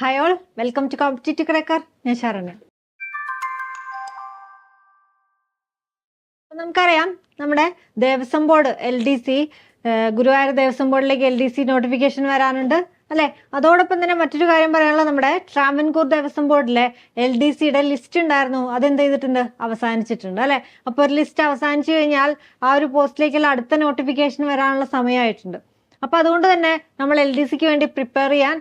Hi all welcome to competitive cracker ഞാൻ ശരണ്യ. നമുക്കറിയാം നമ്മുടെ Devaswom board L D C Guruvayur Devaswom ബോർഡിലേക്ക് L D C notification വരാനുണ്ട് അല്ലെ? അതോടൊപ്പം തന്നെ മറ്റൊരു കാര്യം പറയാനുള്ള നമ്മുടെ ട്രാവൻകൂർ ദേവസ്വം ബോർഡിലെ എൽ ഡി സിയുടെ ലിസ്റ്റ് ഉണ്ടായിരുന്നു. അതെന്ത് ചെയ്തിട്ടുണ്ട്? അവസാനിച്ചിട്ടുണ്ട് അല്ലെ? അപ്പോൾ ഒരു ലിസ്റ്റ് അവസാനിച്ചു കഴിഞ്ഞാൽ ആ ഒരു പോസ്റ്റിലേക്കുള്ള അടുത്ത നോട്ടിഫിക്കേഷൻ വരാനുള്ള സമയമായിട്ടുണ്ട്. അപ്പൊ അതുകൊണ്ട് തന്നെ നമ്മൾ എൽ ഡി സിക്ക് വേണ്ടി പ്രിപ്പയർ ചെയ്യാൻ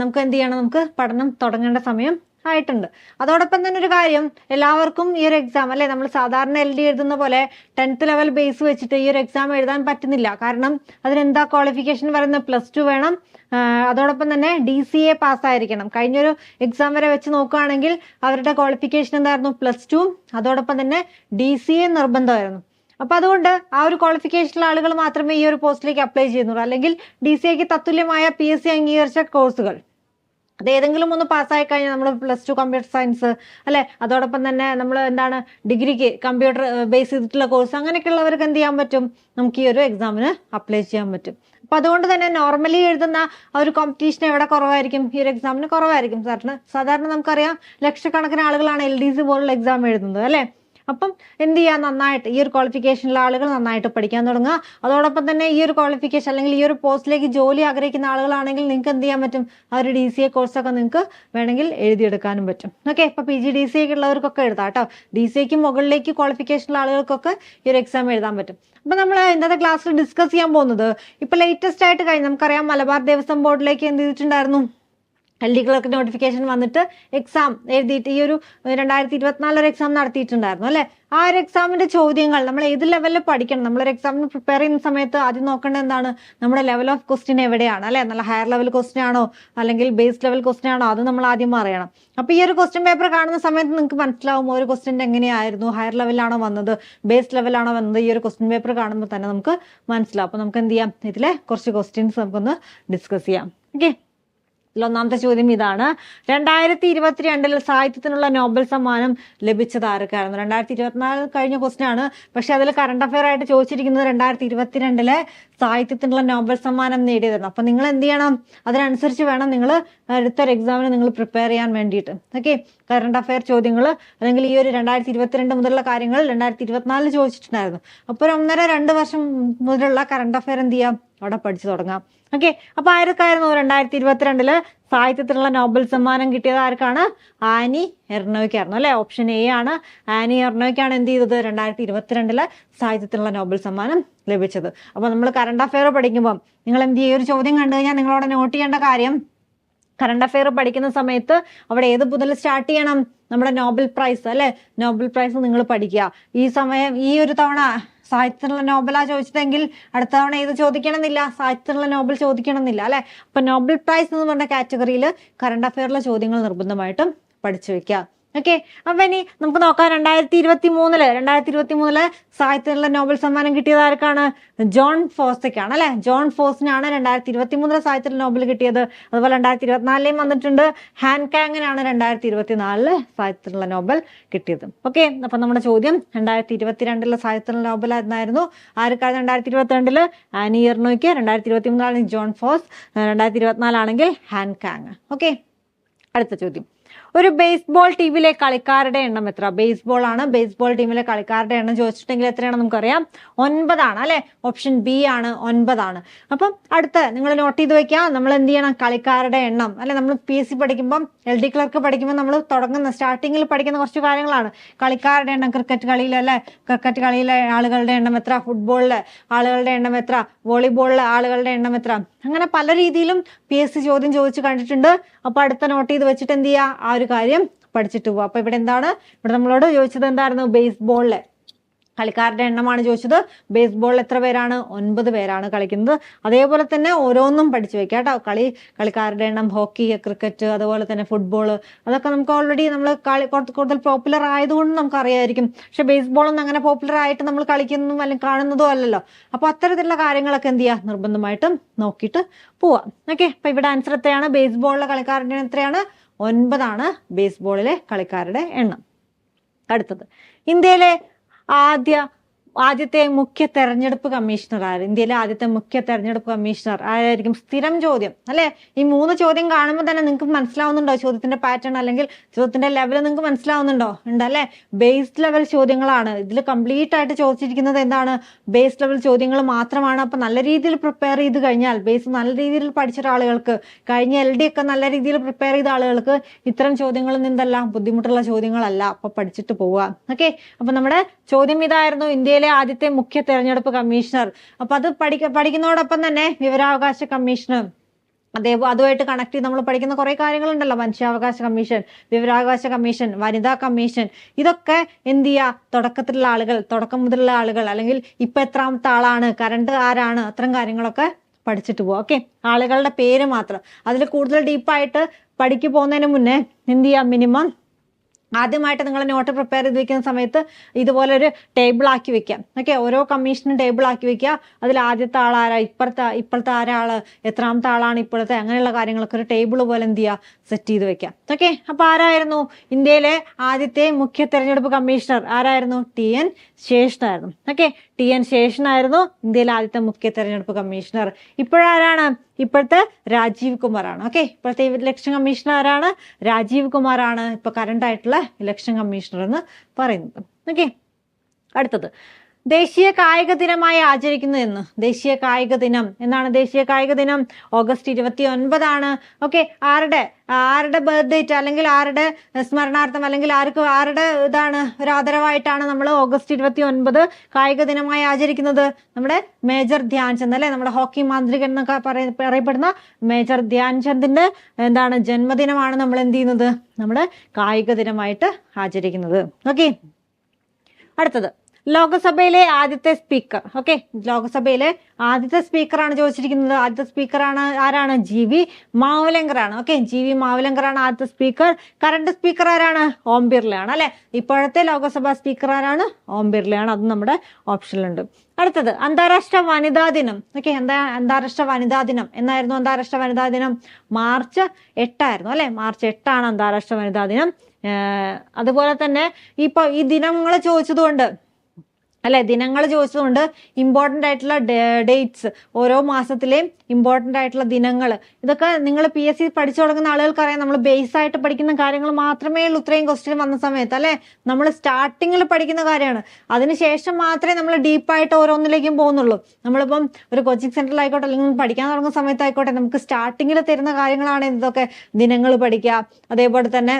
നമുക്ക് എന്ത് ചെയ്യണം? നമുക്ക് പഠനം തുടങ്ങേണ്ട സമയം ആയിട്ടുണ്ട്. അതോടൊപ്പം തന്നെ ഒരു കാര്യം എല്ലാവർക്കും ഈ ഒരു എക്സാം അല്ലെ? നമ്മൾ സാധാരണ എൽ ഡി എഴുതുന്ന പോലെ ടെൻത്ത് ലെവൽ ബേസ് വെച്ചിട്ട് ഈ ഒരു എക്സാം എഴുതാൻ പറ്റുന്നില്ല. കാരണം അതിനെന്താ ക്വാളിഫിക്കേഷൻ പറയുന്നത്? പ്ലസ് ടു വേണം. അതോടൊപ്പം തന്നെ ഡി സി എ പാസ്സായിരിക്കണം കഴിഞ്ഞൊരു എക്സാം വരെ വെച്ച് നോക്കുകയാണെങ്കിൽ അവരുടെ ക്വാളിഫിക്കേഷൻ എന്തായിരുന്നു? പ്ലസ് ടു അതോടൊപ്പം തന്നെ ഡി സി എ നിർബന്ധമായിരുന്നു. അപ്പൊ അതുകൊണ്ട് ആ ഒരു ക്വാളിഫിക്കേഷനുള്ള ആളുകൾ മാത്രമേ ഈ ഒരു പോസ്റ്റിലേക്ക് അപ്ലൈ ചെയ്യുന്നുള്ളൂ. അല്ലെങ്കിൽ ഡി സി എക്ക് തത്തുല്യമായ പി എസ് സി അംഗീകരിച്ച കോഴ്സുകൾ അത് ഏതെങ്കിലും ഒന്ന് പാസ്സായി കഴിഞ്ഞാൽ നമ്മൾ പ്ലസ് ടു കമ്പ്യൂട്ടർ സയൻസ് അല്ലെ? അതോടൊപ്പം തന്നെ നമ്മൾ എന്താണ് ഡിഗ്രിക്ക് കമ്പ്യൂട്ടർ ബേസ് ചെയ്തിട്ടുള്ള കോഴ്സ് അങ്ങനെയൊക്കെയുള്ളവർക്ക് എന്ത് ചെയ്യാൻ പറ്റും? നമുക്ക് ഈ ഒരു എക്സാമിന് അപ്ലൈ ചെയ്യാൻ പറ്റും. അപ്പൊ അതുകൊണ്ട് തന്നെ നോർമലി എഴുതുന്ന ആ ഒരു കോമ്പറ്റീഷൻ എവിടെ കുറവായിരിക്കും? ഈ ഒരു എക്സാമിന് കുറവായിരിക്കും. സാറിന് സാധാരണ നമുക്കറിയാം ലക്ഷക്കണക്കിന് ആളുകളാണ് എൽ ഡി സി പോലുള്ള എക്സാം എഴുതുന്നത് അല്ലെ? അപ്പം എന്ത് ചെയ്യുക നന്നായിട്ട് ഈ ഒരു ക്വാളിഫിക്കേഷനിലെ ആളുകൾ നന്നായിട്ട് പഠിക്കാൻ തുടങ്ങുക. അതോടൊപ്പം തന്നെ ഈ ഒരു ക്വാളിഫിക്കേഷൻ അല്ലെങ്കിൽ ഈ ഒരു പോസ്റ്റിലേക്ക് ജോലി ആഗ്രഹിക്കുന്ന ആളുകളാണെങ്കിൽ നിങ്ങൾക്ക് എന്ത് ചെയ്യാൻ പറ്റും? ആ ഒരു ഡി സി എ കോഴ്സൊക്കെ നിങ്ങൾക്ക് വേണമെങ്കിൽ എഴുതിയെടുക്കാനും പറ്റും. ഓക്കെ ഇപ്പൊ പി ജി ഡി സി ഒക്കെ ഉള്ളവർക്കൊക്കെ എഴുതാം കേട്ടോ. ഡി സി എക്ക് മുകളിലേക്ക് ക്വാളിഫിക്കേഷനുള്ള ആളുകൾക്കൊക്കെ ഈ ഒരു എക്സാം എഴുതാൻ പറ്റും. അപ്പൊ നമ്മൾ ഇന്നത്തെ ക്ലാസ്സിൽ ഡിസ്കസ് ചെയ്യാൻ പോകുന്നത് ഇപ്പൊ ലേറ്റസ്റ്റ് ആയിട്ട് കഴിഞ്ഞ് നമുക്കറിയാം മലബാർ ദേവസ്വം ബോർഡിലേക്ക് എന്ത് ചെയ്തിട്ടുണ്ടായിരുന്നു? എൽ ഡി ക്ലർക്ക് നോട്ടിഫിക്കേഷൻ വന്നിട്ട് എക്സാം എഴുതിയിട്ട് ഈ ഒരു രണ്ടായിരത്തി ഇരുപത്തിനാല് ഒരു എക്സാം നടത്തിയിട്ടുണ്ടായിരുന്നു അല്ലെ? ആ ഒരു എക്സാമിന്റെ ചോദ്യങ്ങൾ നമ്മൾ ഏത് ലെവലിൽ പഠിക്കണം? നമ്മളൊരു എക്സാമിന് പ്രിപ്പയർ ചെയ്യുന്ന സമയത്ത് ആദ്യം നോക്കേണ്ടത് എന്താണ്? നമ്മുടെ ലെവൽ ഓഫ് ക്വസ്റ്റ്യൻ എവിടെയാണ് അല്ലെ? നല്ല ഹയർ ലെവൽ ക്വസ്റ്റ്യൻ ആണോ? അല്ലെങ്കിൽ ബേസ് ലെവൽ ക്വസ്റ്റ്യൻ ആണോ? അത് നമ്മൾ ആദ്യം അറിയണം. അപ്പൊ ഈ ഒരു ക്വസ്റ്റ്യൻ പേപ്പർ കാണുന്ന സമയത്ത് നിങ്ങൾക്ക് മനസ്സിലാവും ഒരു ക്വസ്റ്റ്യൻ എങ്ങനെയായിരുന്നു? ഹയർ ലെവലാണോ വന്നത്? ബേസ് ലെവലാണോ വന്നത്? ഈ ഒരു ക്വസ്റ്റ്യൻ പേപ്പർ കാണുമ്പോൾ തന്നെ നമുക്ക് മനസ്സിലാവും. അപ്പൊ നമുക്ക് എന്ത് ചെയ്യാം? ഇതിലെ കുറച്ച് ക്വസ്റ്റ്യൻസ് നമുക്കൊന്ന് ഡിസ്കസ് ചെയ്യാം. ഓക്കെ ഒന്നാമത്തെ ചോദ്യം ഇതാണ്. രണ്ടായിരത്തി ഇരുപത്തിരണ്ടിൽ സാഹിത്യത്തിനുള്ള നോബൽ സമ്മാനം ലഭിച്ചത് ആർക്കായിരുന്നു? രണ്ടായിരത്തി ഇരുപത്തിനാല് കഴിഞ്ഞ ക്വസ്റ്റ്യൻ ആണ്. പക്ഷെ അതിൽ കറണ്ട് അഫയർ ആയിട്ട് ചോദിച്ചിരിക്കുന്നത് രണ്ടായിരത്തി ഇരുപത്തിരണ്ടിലെ സാഹിത്യത്തിനുള്ള നോബൽ സമ്മാനം നേടിയതായിരുന്നു. അപ്പൊ നിങ്ങൾ എന്ത് ചെയ്യണം? അതിനനുസരിച്ച് വേണം നിങ്ങൾ അടുത്തൊരു എക്സാമിന് നിങ്ങൾ പ്രിപ്പയർ ചെയ്യാൻ വേണ്ടിയിട്ട്. ഓക്കെ കറണ്ട് അഫയർ ചോദ്യങ്ങൾ അല്ലെങ്കിൽ ഈ ഒരു രണ്ടായിരത്തി ഇരുപത്തിരണ്ട് മുതലുള്ള കാര്യങ്ങൾ രണ്ടായിരത്തി ഇരുപത്തിനാലിൽ ചോദിച്ചിട്ടുണ്ടായിരുന്നു. അപ്പോൾ ഒരു ഒന്നര രണ്ട് വർഷം മുതലുള്ള കറണ്ട് അഫയർ എന്ത് ചെയ്യാം? അവിടെ പഠിച്ചു തുടങ്ങാം. ഓക്കെ അപ്പൊ ആരൊക്കെയായിരുന്നു രണ്ടായിരത്തി ഇരുപത്തിരണ്ടിൽ സാഹിത്യത്തിനുള്ള നോബൽ സമ്മാനം കിട്ടിയത് ആർക്കാണ്? ആനി എർണോയ്ക്കായിരുന്നു അല്ലെ? ഓപ്ഷൻ എ ആണ്. ആനി എർണോയ്ക്കാണ് എന്ത് ചെയ്തത്? രണ്ടായിരത്തി ഇരുപത്തിരണ്ടിൽ സാഹിത്യത്തിനുള്ള നോബൽ സമ്മാനം ലഭിച്ചത്. അപ്പൊ നമ്മൾ കറണ്ട് അഫെയർ പഠിക്കുമ്പോൾ നിങ്ങൾ എന്ത് ചെയ്യും? ഒരു ചോദ്യം കണ്ടു കഴിഞ്ഞാൽ നിങ്ങളവിടെ നോട്ട് ചെയ്യേണ്ട കാര്യം കറണ്ട് അഫെയർ പഠിക്കുന്ന സമയത്ത് അവിടെ ഏത് മുതൽ സ്റ്റാർട്ട് ചെയ്യണം? നമ്മുടെ നോബൽ പ്രൈസ് അല്ലെ? നോബൽ പ്രൈസ് നിങ്ങൾ പഠിക്കുക. ഈ സമയം ഈ ഒരു തവണ സാഹിത്യത്തിനുള്ള നോബലാ ചോദിച്ചതെങ്കിൽ അടുത്ത തവണ ഇത് ചോദിക്കണമെന്നില്ല. സാഹിത്യത്തിനുള്ള നോബൽ ചോദിക്കണമെന്നില്ല അല്ലെ? അപ്പൊ നോബൽ പ്രൈസ് എന്ന് പറഞ്ഞ കാറ്റഗറിയിൽ കറണ്ട് അഫെയറിലെ ചോദ്യങ്ങൾ നിർബന്ധമായിട്ടും പഠിച്ചു വെക്കുക. ഓക്കെ അപ്പൊ ഇനി നമുക്ക് നോക്കാം രണ്ടായിരത്തി ഇരുപത്തി മൂന്നിൽ രണ്ടായിരത്തി ഇരുപത്തി മൂന്നിൽ സാഹിത്യത്തിനുള്ള നോബൽ സമ്മാനം കിട്ടിയത് ആർക്കാണ്? ജോൺ ഫോസ്റ്റയ്ക്കാണ് അല്ലെ? ജോൺ ഫോസ്റ്റിനാണ് രണ്ടായിരത്തി ഇരുപത്തി മൂന്നിൽ സാഹിത്യത്തിൽ നോബൽ കിട്ടിയത്. അതുപോലെ രണ്ടായിരത്തി ഇരുപത്തിനാലിലേയും വന്നിട്ടുണ്ട്. ഹാൻ കാങ്ങിനാണ് രണ്ടായിരത്തി ഇരുപത്തിനാലിൽ സാഹിത്യത്തിനുള്ള നോബൽ കിട്ടിയത്. ഓക്കെ അപ്പൊ നമ്മുടെ ചോദ്യം രണ്ടായിരത്തി ഇരുപത്തിരണ്ടിലെ സാഹിത്യത്തിനുള്ള നോബൽ എന്നായിരുന്നു ആർക്കാണ് രണ്ടായിരത്തി ഇരുപത്തിരണ്ടിൽ ആനി ഇർണോയ്ക്ക് രണ്ടായിരത്തി ഇരുപത്തി മൂന്നിലാണെങ്കിൽ ജോൺ ഫോസ് രണ്ടായിരത്തി ഇരുപത്തിനാലാണെങ്കിൽ ഹാൻ കാങ്. ഓക്കെ അടുത്ത ചോദ്യം. ഒരു ബേസ്ബോൾ ടീമിലെ കളിക്കാരുടെ എണ്ണം എത്ര? ബേസ്ബോൾ ആണ്. ബേസ്ബോൾ ടീമിലെ കളിക്കാരുടെ എണ്ണം ചോദിച്ചിട്ടുണ്ടെങ്കിൽ എത്രയാണ് നമുക്കറിയാം? ഒൻപതാണ് അല്ലെ? ഓപ്ഷൻ ബി ആണ് ഒൻപതാണ്. അപ്പം അടുത്ത നിങ്ങൾ നോട്ട് ചെയ്ത് വെക്കുക നമ്മൾ എന്ത് ചെയ്യണം? കളിക്കാരുടെ എണ്ണം. അല്ലെ? നമ്മൾ പി എസ് സി പഠിക്കുമ്പം എൽ ഡി ക്ലർക്ക് പഠിക്കുമ്പോൾ നമ്മൾ തുടങ്ങുന്ന സ്റ്റാർട്ടിങ്ങിൽ പഠിക്കുന്ന കുറച്ച് കാര്യങ്ങളാണ്. കളിക്കാരുടെ എണ്ണം ക്രിക്കറ്റ് കളിയിൽ അല്ലെ? ക്രിക്കറ്റ് കളിയിലെ ആളുകളുടെ എണ്ണം എത്ര? ഫുട്ബോളിലെ ആളുകളുടെ എണ്ണം എത്ര? വോളിബോളിലെ ആളുകളുടെ എണ്ണം എത്ര? അങ്ങനെ പല രീതിയിലും പി എസ് സി ചോദ്യം ചോദിച്ചു കണ്ടിട്ടുണ്ട്. അപ്പൊ അടുത്ത നോട്ട് ചെയ്ത് വെച്ചിട്ട് എന്ത് ചെയ്യുക? ആ ഒരു കാര്യം പഠിച്ചിട്ട് പോവാം. അപ്പൊ ഇവിടെ എന്താണ്? ഇവിടെ നമ്മളോട് ചോദിച്ചത് എന്തായിരുന്നു? ബേസ്ബോളിലെ കളിക്കാരുടെ എണ്ണമാണ് ചോദിച്ചത്. ബേസ്ബോളിൽ എത്ര പേരാണ്? ഒൻപത് പേരാണ് കളിക്കുന്നത്. അതേപോലെ തന്നെ ഓരോന്നും പഠിച്ചു വെക്കുക കേട്ടോ. കളി കളിക്കാരുടെ എണ്ണം ഹോക്കി ക്രിക്കറ്റ് അതുപോലെ തന്നെ ഫുട്ബോൾ അതൊക്കെ നമുക്ക് ഓൾറെഡി നമ്മൾ കളി കൂടുതൽ പോപ്പുലർ ആയതുകൊണ്ട് നമുക്ക് അറിയായിരിക്കും. പക്ഷെ ബേസ്ബോളൊന്നും അങ്ങനെ പോപ്പുലർ ആയിട്ട് നമ്മൾ കളിക്കുന്നതും അല്ലെങ്കിൽ കാണുന്നതും അല്ലല്ലോ. അപ്പൊ അത്തരത്തിലുള്ള കാര്യങ്ങളൊക്കെ എന്ത് ചെയ്യുക നിർബന്ധമായിട്ടും നോക്കിയിട്ട് പോവാം. ഓക്കെ അപ്പൊ ഇവിടെ ആൻസർ എത്രയാണ്? ബേസ്ബോളിലെ കളിക്കാരുടെ എണ്ണം എത്രയാണ്? ഒൻപതാണ് ബേസ്ബോളിലെ കളിക്കാരുടെ എണ്ണം. അടുത്തത്. ഇന്ത്യയിലെ ആദ്യ ആദ്യത്തെ മുഖ്യ തെരഞ്ഞെടുപ്പ് കമ്മീഷണർ ആര്? ഇന്ത്യയിലെ ആദ്യത്തെ മുഖ്യ തെരഞ്ഞെടുപ്പ് കമ്മീഷണർ ആരായിരിക്കും? സ്ഥിരം ചോദ്യം. അല്ലെ? ഈ മൂന്ന് ചോദ്യം കാണുമ്പോൾ തന്നെ നിങ്ങൾക്ക് മനസ്സിലാവുന്നുണ്ടോ ചോദ്യത്തിന്റെ പാറ്റേൺ അല്ലെങ്കിൽ ചോദ്യത്തിന്റെ ലെവൽ നിങ്ങൾക്ക് മനസ്സിലാവുന്നുണ്ടോ? ഉണ്ട് അല്ലെ? ബേസ് ലെവൽ ചോദ്യങ്ങളാണ്. ഇതിൽ കംപ്ലീറ്റ് ആയിട്ട് ചോദിച്ചിരിക്കുന്നത് എന്താണ്? ബേസ് ലെവൽ ചോദ്യങ്ങൾ മാത്രമാണ്. അപ്പൊ നല്ല രീതിയിൽ പ്രിപ്പയർ ചെയ്ത് കഴിഞ്ഞാൽ ബേസ് നല്ല രീതിയിൽ പഠിച്ച ഒരാളുകൾക്ക് കഴിഞ്ഞ എൽ ഡി ഒക്കെ നല്ല രീതിയിൽ പ്രിപ്പയർ ചെയ്ത ആളുകൾക്ക് ഇത്തരം ചോദ്യങ്ങളിൽ നിന്നല്ല ബുദ്ധിമുട്ടുള്ള ചോദ്യങ്ങളല്ല. അപ്പൊ പഠിച്ചിട്ട് പോവുക. ഓക്കെ അപ്പൊ നമ്മുടെ ചോദ്യം ഇതായിരുന്നു. ഇന്ത്യയിലെ ആദ്യത്തെ മുഖ്യ തെരഞ്ഞെടുപ്പ് കമ്മീഷണർ. അപ്പൊ അത് പഠിക്ക പഠിക്കുന്നതോടൊപ്പം തന്നെ വിവരാവകാശ കമ്മീഷണർ അതേ അതുമായിട്ട് കണക്ട് ചെയ്ത് നമ്മൾ പഠിക്കുന്ന കുറെ കാര്യങ്ങളുണ്ടല്ലോ. മനുഷ്യാവകാശ കമ്മീഷൻ വിവരാവകാശ കമ്മീഷൻ വനിതാ കമ്മീഷൻ. ഇതൊക്കെ എന്ത് ചെയ്യുക തുടക്കത്തിലുള്ള ആളുകൾ തുടക്കം മുതലുള്ള ആളുകൾ അല്ലെങ്കിൽ ഇപ്പൊ എത്രാമത്തെ ആളാണ് കറണ്ട് ആരാണ് അത്തരം കാര്യങ്ങളൊക്കെ പഠിച്ചിട്ട് പോവാം. ഓക്കെ? ആളുകളുടെ പേര് മാത്രം. അതിൽ കൂടുതൽ ഡീപ്പായിട്ട് പഠിക്കു പോകുന്നതിന് മുന്നേ എന്ത് ചെയ്യാം? മിനിമം ആദ്യമായിട്ട് നിങ്ങൾ നോട്ട് പ്രിപ്പയർ ചെയ്ത് വെക്കുന്ന സമയത്ത് ഇതുപോലെ ഒരു ടേബിൾ ആക്കി വെക്കാം ഓക്കെ ഓരോ കമ്മീഷനും ടേബിൾ ആക്കി വെക്കുക അതിൽ ആദ്യത്തെ ആൾ ആരാ? ഇപ്പുറത്തെ ഇപ്പോഴത്തെ ആരാൾ? എത്രാമത്തെ ആളാണ് ഇപ്പോഴത്തെ? അങ്ങനെയുള്ള കാര്യങ്ങളൊക്കെ ഒരു ടേബിൾ പോലെ എന്ത് ചെയ്യുക സെറ്റ് ചെയ്ത് വെക്കാം ഓക്കെ അപ്പൊ ആരായിരുന്നു? ഇന്ത്യയിലെ ആദ്യത്തെ മുഖ്യ തെരഞ്ഞെടുപ്പ് കമ്മീഷണർ ആരായിരുന്നു? ടി എൻ ശേഷനായിരുന്നു ഓക്കെ ടി എൻ ശേഷനായിരുന്നു ഇന്ത്യയിലെ ആദ്യത്തെ മുഖ്യ തെരഞ്ഞെടുപ്പ് കമ്മീഷണർ ഇപ്പോഴാരാണ്? ഇപ്പോഴത്തെ രാജീവ് കുമാറാണ്. ഓക്കെ ഇപ്പോഴത്തെ ഇലക്ഷൻ കമ്മീഷണർ ആരാണ്? രാജീവ് കുമാറാണ്. ഇപ്പൊ കറണ്ട് ആയിട്ടുള്ള ഇലക്ഷൻ കമ്മീഷണർ എന്ന് പറയുന്നത്. ഓക്കെ അടുത്തത്. ദേശീയ കായിക ദിനമായി ആചരിക്കുന്നു എന്ന്. ദേശീയ കായിക ദിനം. എന്നാണ് ദേശീയ കായിക ദിനം? ഓഗസ്റ്റ് ഇരുപത്തി ഒൻപതാണ് ഓക്കെ ആരുടെ ആരുടെ ബർത്ത്ഡേറ്റ് അല്ലെങ്കിൽ ആരുടെ സ്മരണാർത്ഥം അല്ലെങ്കിൽ ആർക്ക് ആരുടെ ഇതാണ് ഒരു ആദരവായിട്ടാണ് നമ്മൾ ഓഗസ്റ്റ് ഇരുപത്തി ഒൻപത് കായിക ദിനമായി ആചരിക്കുന്നത്? നമ്മുടെ മേജർ ധ്യാൻചന്ദ് അല്ലെ? നമ്മുടെ ഹോക്കി മാന്ത്രികൻ എന്നൊക്കെ പറയ- പറയപ്പെടുന്ന മേജർ ധ്യാൻചന്ദിന്റെ എന്താണ് ജന്മദിനമാണ് നമ്മൾ എന്ത് ചെയ്യുന്നത്? നമ്മുടെ കായിക ദിനമായിട്ട് ആചരിക്കുന്നത്. ഓക്കെ അടുത്തത്. ലോകസഭയിലെ ആദ്യത്തെ സ്പീക്കർ. ഓക്കെ ലോകസഭയിലെ ആദ്യത്തെ സ്പീക്കറാണ് ചോദിച്ചിരിക്കുന്നത്. ആദ്യത്തെ സ്പീക്കറാണ് ആരാണ്? ജി വി മാവലങ്കറാണ്. ഓക്കെ ജി വി മാവലങ്കറാണ് ആദ്യത്തെ സ്പീക്കർ. കറണ്ട് സ്പീക്കർ ആരാണ്? ഓം ബിർളയാണ് അല്ലെ? ഇപ്പോഴത്തെ ലോകസഭാ സ്പീക്കർ ആരാണ്? ഓം ബിർളയാണ്. അത് നമ്മുടെ ഓപ്ഷനിലുണ്ട്. അടുത്തത് അന്താരാഷ്ട്ര വനിതാ ദിനം. ഓക്കെ എന്താ അന്താരാഷ്ട്ര വനിതാ ദിനം. എന്നായിരുന്നു അന്താരാഷ്ട്ര വനിതാ ദിനം? മാർച്ച് എട്ടായിരുന്നു അല്ലെ? മാർച്ച് എട്ടാണ് അന്താരാഷ്ട്ര വനിതാ ദിനം. അതുപോലെ തന്നെ ഇപ്പൊ ഈ ദിനങ്ങൾ ചോദിച്ചതുകൊണ്ട് അല്ലെ ദിനങ്ങൾ ചോദിച്ചതുകൊണ്ട് ഇമ്പോർട്ടന്റ് ആയിട്ടുള്ള ഡേറ്റ്സ് ഓരോ മാസത്തിലെയും ഇമ്പോർട്ടന്റ് ആയിട്ടുള്ള ദിനങ്ങൾ. ഇതൊക്കെ നിങ്ങൾ പി എസ് സി പഠിച്ചു തുടങ്ങുന്ന ആളുകൾക്ക് അറിയാം നമ്മൾ ബേസ് ആയിട്ട് പഠിക്കുന്ന കാര്യങ്ങൾ മാത്രമേ ഉള്ളൂ ഇത്രയും ക്വസ്റ്റ്യൻ വന്ന സമയത്ത് അല്ലെ? നമ്മൾ സ്റ്റാർട്ടിങ്ങിൽ പഠിക്കുന്ന കാര്യമാണ്. അതിനുശേഷം മാത്രമേ നമ്മൾ ഡീപ്പായിട്ട് ഓരോന്നിലേക്കും പോകുന്നുള്ളൂ. നമ്മളിപ്പം ഒരു കോച്ചിങ് സെന്ററിലായിക്കോട്ടെ അല്ലെങ്കിൽ പഠിക്കാൻ തുടങ്ങുന്ന സമയത്തായിക്കോട്ടെ നമുക്ക് സ്റ്റാർട്ടിങ്ങിൽ തരുന്ന കാര്യങ്ങളാണ് ഇതൊക്കെ. ദിനങ്ങൾ പഠിക്കുക അതേപോലെ തന്നെ